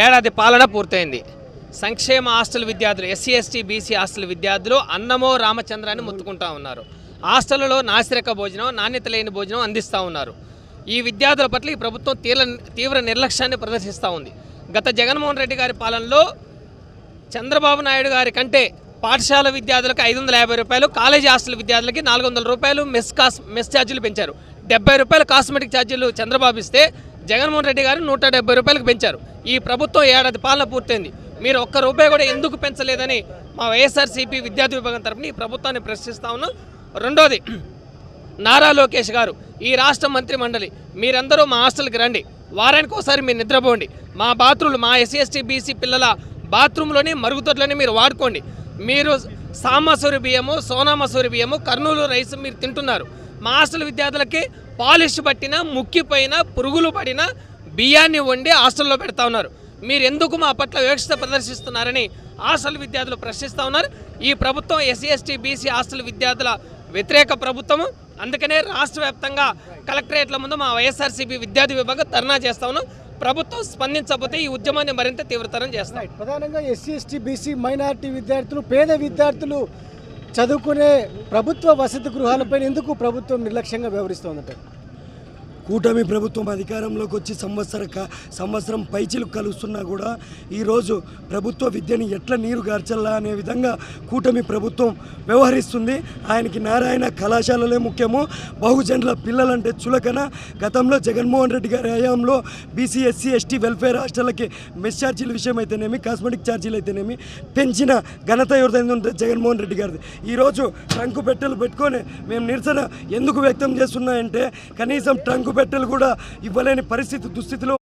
ఏడాది పాలన పూర్తయింది. సంక్షేమ హాస్టల్ విద్యార్థులు ఎస్సీ ఎస్టీ బీసీ హాస్టల్ విద్యార్థులు అన్నమో రామచంద్రాన్ని ముత్తుకుంటా ఉన్నారు. హాస్టళ్ళలో నాసిరక భోజనం నాణ్యత లేని భోజనం అందిస్తూ ఉన్నారు. ఈ విద్యార్థుల పట్ల ఈ ప్రభుత్వం తీవ్ర తీవ్ర నిర్లక్ష్యాన్ని ప్రదర్శిస్తూ ఉంది. గత జగన్మోహన్ రెడ్డి గారి పాలనలో చంద్రబాబు నాయుడు గారి కంటే పాఠశాల విద్యార్థులకు ఐదు వందల యాభై రూపాయలు కాలేజీ హాస్టల్ విద్యార్థులకి నాలుగు వందల రూపాయలు మెస్ కాస్ మెస్ ఛార్జీలు పెంచారు. డెబ్బై రూపాయలు కాస్మెటిక్ ఛార్జీలు చంద్రబాబు ఇస్తే జగన్మోహన్ రెడ్డి గారు నూట డెబ్బై రూపాయలకు పెంచారు. ఈ ప్రభుత్వం ఏడాది పాలన పూర్తయింది. మీరు ఒక్క రూపాయి కూడా ఎందుకు పెంచలేదని మా వైఎస్ఆర్సీపీ విద్యార్థి విభాగం తరఫున ఈ ప్రభుత్వాన్ని ప్రశ్నిస్తా ఉన్నాం. రెండోది నారా లోకేష్ గారు ఈ రాష్ట్ర మంత్రి మండలి మీరందరూ మా హాస్టల్కి రండి. వారానికి ఒకసారి మీరు నిద్రపోండి. మా బాత్రూమ్లు మా ఎస్సీ ఎస్టీ బీసీ పిల్లల బాత్రూంలోని మరుగుదొడ్లని మీరు వాడుకోండి. మీరు సామసూరి బియ్యము సోనా మసూరి బియ్యము కర్నూలు రైస్ మీరు తింటున్నారు. మా హాస్టల్ విద్యార్థులకి పాలిష్ పట్టిన ముక్కిపోయిన పురుగులు పడిన బియ్యాన్ని వండి హాస్టల్లో పెడతా ఉన్నారు. మీరు ఎందుకు మా పట్ల వివక్షత ప్రదర్శిస్తున్నారని హాస్టల్ విద్యార్థులు ప్రశ్నిస్తూ ఉన్నారు. ఈ ప్రభుత్వం ఎస్సీ ఎస్టీ బీసీ హాస్టల్ విద్యార్థుల వ్యతిరేక ప్రభుత్వము. అందుకనే రాష్ట్ర వ్యాప్తంగా కలెక్టరేట్ల ముందు మా వైఎస్ఆర్సీపీ విద్యార్థి విభాగం ధర్నా చేస్తా ఉన్నాం. ప్రభుత్వం స్పందించకపోతే ఈ ఉద్యమాన్ని మరింత తీవ్రతరం చేస్తాయి ప్రధానంగా ఎస్సీ ఎస్టీ బీసీ మైనార్టీ విద్యార్థులు పేద విద్యార్థులు చదువుకునే ప్రభుత్వ వసతి గృహాలపైన ఎందుకు ప్రభుత్వం నిర్లక్ష్యంగా వ్యవహరిస్తోందంట కూటమి ప్రభుత్వం అధికారంలోకి వచ్చి సంవత్సర సంవత్సరం పైచిలు కలుస్తున్నా కూడా ఈరోజు ప్రభుత్వ విద్యని ఎట్లా నీరు గార్చల్లా అనే విధంగా కూటమి ప్రభుత్వం వ్యవహరిస్తుంది. ఆయనకి నారాయణ కళాశాలలే ముఖ్యము. బహుజనుల పిల్లలంటే చులకన. గతంలో జగన్మోహన్ రెడ్డి గారి హయాంలో బీసీ ఎస్సీ ఎస్టీ వెల్ఫేర్ హాస్టళ్ళకి మెస్ ఛార్జీల విషయం అయితేనేమి కాస్మెటిక్ ఛార్జీలు అయితేనేమి పెంచిన ఘనత ఎవరిదైనా ఉంటే జగన్మోహన్ రెడ్డి గారిది. ఈరోజు ట్రంకు పెట్టెలు పెట్టుకొని మేము నిరసన ఎందుకు వ్యక్తం చేస్తున్నాయంటే కనీసం ట్రంకు పెట్టెలు కూడా ఇవ్వలేని పరిస్థితి దుస్థితిలో